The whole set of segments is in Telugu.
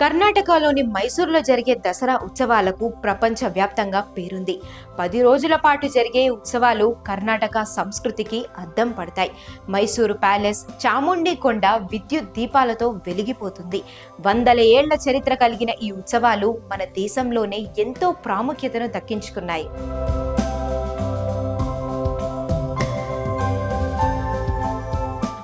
కర్ణాటకలోని మైసూరులో జరిగే దసరా ఉత్సవాలకు ప్రపంచ వ్యాప్తంగా పేరుంది. పది రోజుల పాటు జరిగే ఉత్సవాలు కర్ణాటక సంస్కృతికి అద్దం పడతాయి. మైసూరు ప్యాలెస్ చాముండి కొండ విద్యుత్ దీపాలతో వెలిగిపోతుంది. వందల ఏళ్ళ చరిత్ర కలిగిన ఈ ఉత్సవాలు మన దేశంలోనే ఎంతో ప్రాముఖ్యతను దక్కించుకున్నాయి.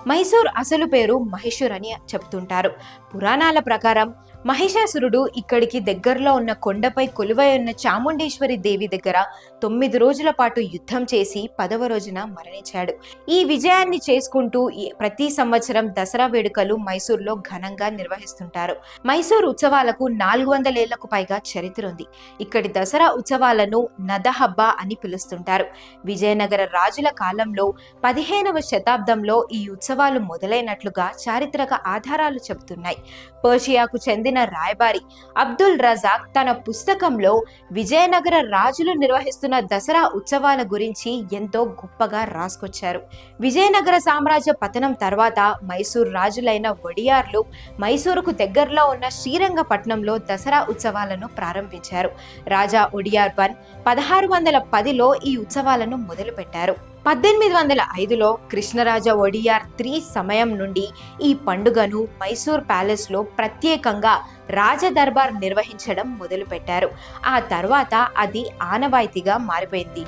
మైసూర్ అసలు పేరు మహేశ్వర్ అని చెప్తుంటారు. పురాణాల ప్రకారం మహిషాసురుడు ఇక్కడికి దగ్గరలో ఉన్న కొండపై కొలువై ఉన్న చాముండేశ్వరి దేవి దగ్గర తొమ్మిది రోజుల పాటు యుద్ధం చేసి పదవ రోజున మరణించాడు. ఈ విజయాన్ని చేసుకుంటూ ఈ- ప్రతి సంవత్సరం దసరా వేడుకలు మైసూర్లో ఘనంగా నిర్వహిస్తుంటారు. మైసూర్ ఉత్సవాలకు నాలుగు వందల ఏళ్ళకు పైగా చరిత్ర ఉంది. ఇక్కడి దసరా ఉత్సవాలను నదహబ్బా అని పిలుస్తుంటారు. విజయనగర రాజుల కాలంలో పదిహేనవ శతాబ్దంలో ఈ ఉత్సవాలు మొదలైనట్లుగా చారిత్రక ఆధారాలు చెబుతున్నాయి. పర్షియాకు చెందిన రాయబారి అబ్దుల్ రజాక్ తన పుస్తకంలో విజయనగర రాజులు నిర్వహిస్తున్న దసరా ఉత్సవాల గురించి ఎంతో గొప్పగా రాసుకొచ్చారు. విజయనగర సామ్రాజ్య పతనం తర్వాత మైసూర్ రాజులైన వడియార్లు మైసూరుకు దగ్గరలో ఉన్న శ్రీరంగపట్నంలో దసరా ఉత్సవాలను ప్రారంభించారు. రాజా ఒడియార్ వన్ పదహారు వందల పదిలో ఈ ఉత్సవాలను మొదలుపెట్టారు. పద్దెనిమిది వందల ఐదులో కృష్ణరాజ ఒడియార్ త్రీ సమయం నుండి ఈ పండుగను మైసూర్ ప్యాలెస్లో ప్రత్యేకంగా రాజదర్బార్ నిర్వహించడం మొదలుపెట్టారు. ఆ తర్వాత అది ఆనవాయితీగా మారిపోయింది.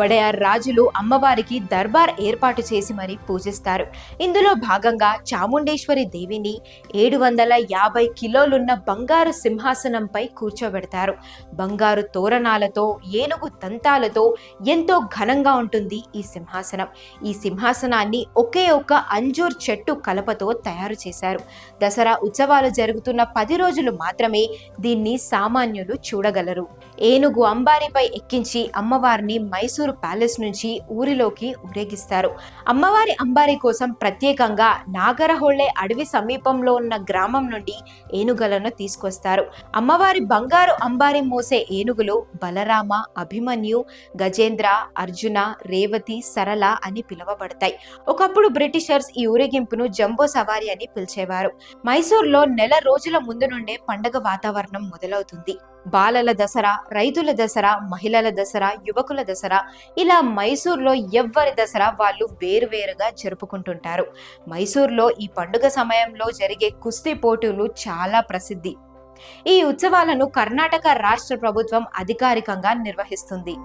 వడయార్ రాజులు అమ్మవారికి దర్బార్ ఏర్పాటు చేసి మరీ పూజిస్తారు. ఇందులో భాగంగా చాముండేశ్వరి దేవిని ఏడు వందల యాభై కిలోలున్న బంగారు సింహాసనంపై కూర్చోబెడతారు. బంగారు తోరణాలతో ఏనుగు దంతాలతో ఎంతో ఘనంగా ఉంటుంది ఈ సింహాసనం. ఈ సింహాసనాన్ని ఒకే ఒక్క అంజూర్ చెట్టు కలపతో తయారు చేశారు. దసరా ఉత్సవాలు జరుగుతున్న పది రోజులు మాత్రమే దీన్ని సామాన్యులు చూడగలరు. ఏనుగు అంబారిపై ఎక్కించి అమ్మవారిని మైసూరు ప్యాలెస్ నుంచి ఊరిలోకి ఊరేగిస్తారు. అమ్మవారి అంబారి కోసం ప్రత్యేకంగా నాగరహొళ్ళే అడవి సమీపంలో ఉన్న గ్రామం నుండి ఏనుగలను తీసుకొస్తారు. అమ్మవారి బంగారు అంబారి మోసే ఏనుగులు బలరామ అభిమన్యు గజేంద్ర అర్జున రేవతి సరళ అని పిలువబడతాయి. ఒకప్పుడు బ్రిటిషర్స్ ఈ ఊరేగింపును జంబో సవారి అని పిలిచేవారు. మైసూర్లో నెల రోజుల ముందు నుండే పండగ వాతావరణం మొదలవుతుంది. బాలల దసరా రైతుల దసరా మహిళల దసరా యువకుల దసరా ఇలా మైసూర్లో ఎవ్వరి దసరా వాళ్ళు వేరువేరుగా జరుపుకుంటుంటారు. మైసూర్లో ఈ పండుగ సమయంలో జరిగే కుస్తీ పోటీలు చాలా ప్రసిద్ధి. ఈ ఉత్సవాలను కర్ణాటక రాష్ట్ర ప్రభుత్వం అధికారికంగా నిర్వహిస్తుంది.